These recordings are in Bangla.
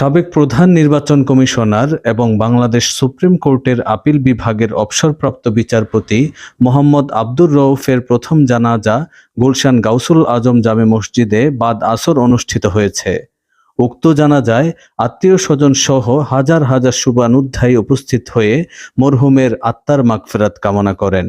সাবেক প্রধান নির্বাচন কমিশনার এবং বাংলাদেশ সুপ্রিম কোর্টের আপিল বিভাগের অবসরপ্রাপ্ত বিচারপতি মোহাম্মদ আব্দুর রউফের প্রথম জানাজা গুলশান গাউসুল আজম জামে মসজিদে বাদ আসর অনুষ্ঠিত হয়েছে। উক্ত জানাজায় আত্মীয় স্বজন সহ হাজার হাজার শুভানুধ্যায়ী উপস্থিত হয়ে মরহুমের আত্মার মাগফেরাত কামনা করেন।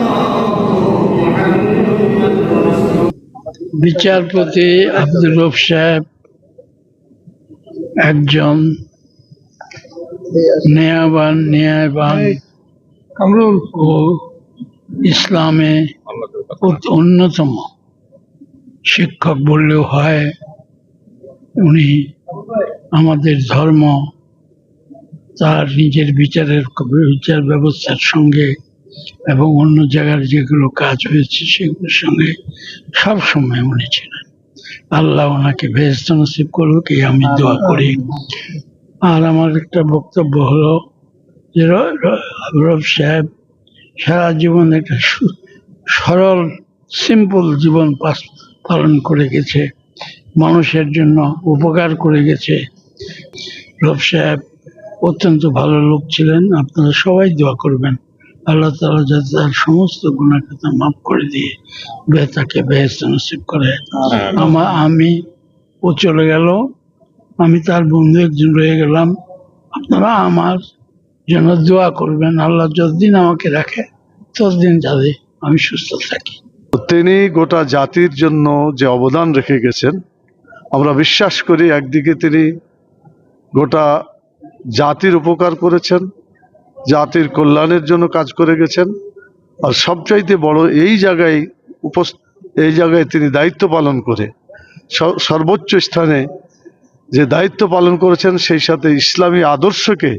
বিচারপতি আব্দুল রফ সাহেব একজন নেয়াবান ন্যায়বান ও ইসলামে অন্যতম শিক্ষক বললেও হয় উনি আমাদের ধর্ম তার নিজের বিচারের বিচার ব্যবস্থার সঙ্গে এবং অন্য জায়গার যেগুলো কাজ হয়েছে সেগুলোর সঙ্গে সব সময় উনি ছিলেন। আল্লাহ ওনাকে ভেস্ত নসিব করুক, এই আমি দোয়া করি। আর আমার একটা বক্তব্য হলো যে রব সাহেব, সারা জীবন একটা সরল সিম্পল জীবন পাস- পালন করে গেছে, মানুষের জন্য উপকার করে গেছে। রব সাহেব অত্যন্ত ভালো লোক ছিলেন, আপনারা সবাই দোয়া করবেন। আল্লাহ তালা যাতে তার সমস্ত গুণার কথা মাফ করে দিয়ে বে তাকে বেহেস্ত নসিব করে। আমার আমি ও চলে গেল। আমি তার বন্ধু একজন রয়ে গেলাম। আপনারা আমার জন্য দোয়া করবেন। আল্লাহ যতদিন আমাকে রাখে ততদিন যাতে আমি সুস্থ থাকি। তিনি গোটা জাতির জন্য যে অবদান রেখে গেছেন আমরা বিশ্বাস করি একদিকে তিনি গোটা জাতির উপকার করেছেন জাতির কল্যাণের জন্য কাজ করে গেছেন। আর সবচাইতে বড় এই জায়গায় উপস, এই জায়গায় তিনি দায়িত্ব পালন করে। সর্বোচ্চ স্থানে যে দায়িত্ব পালন করেছেন, সেই সাথে ইসলামী আদর্শকে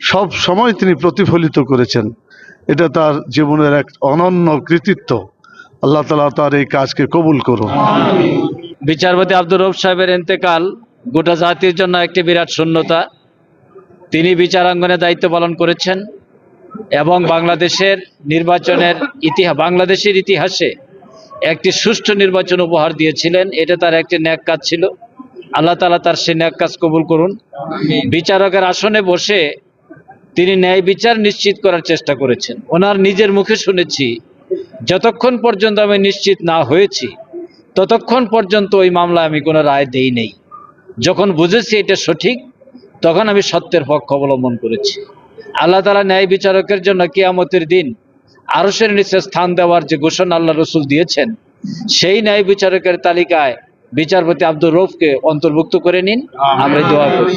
সব সময় তিনি প্রতিফলিত করেছেন। এটা তার জীবনের এক অনন্য কৃতিত্ব। আল্লাহ তালা তার এই কাজকে কবুল করুন। বিচারপতি আব্দুর রব সাহেবের এতেকাল গোটা জাতির জন্য একটি বিরাট শূন্যতা। তিনি বিচারাঙ্গনে দায়িত্ব পালন করেছেন এবং বাংলাদেশের নির্বাচনের ইতিহাস বাংলাদেশের ইতিহাসে একটি সুষ্ঠু নির্বাচন উপহার দিয়েছিলেন। এটা তার একটি ন্যাক কাজ ছিল। আল্লাহ তালা তার সেই ন্যাক কাজ কবুল করুন। বিচারকের আসনে বসে তিনি ন্যায় বিচার নিশ্চিত করার চেষ্টা করেছেন। ওনার নিজের মুখে শুনেছি, যতক্ষণ পর্যন্ত আমি নিশ্চিত না হয়েছি, ততক্ষণ পর্যন্ত ওই মামলায় আমি কোনো রায় দেই নেই। যখন বুঝেছি এটা সঠিক তখন আমি সত্যের পক্ষ অবলম্বন করেছি। আল্লাহ তালা ন্যায় বিচারকের জন্য কিয়ামতের দিন আরসের নিচে স্থান দেওয়ার যে ঘোষণা আল্লাহ রসুল দিয়েছেন, সেই ন্যায় বিচারকের তালিকায় বিচারপতি আব্দুর রৌফকে অন্তর্ভুক্ত করে নিন। আমরা দোয়া করি।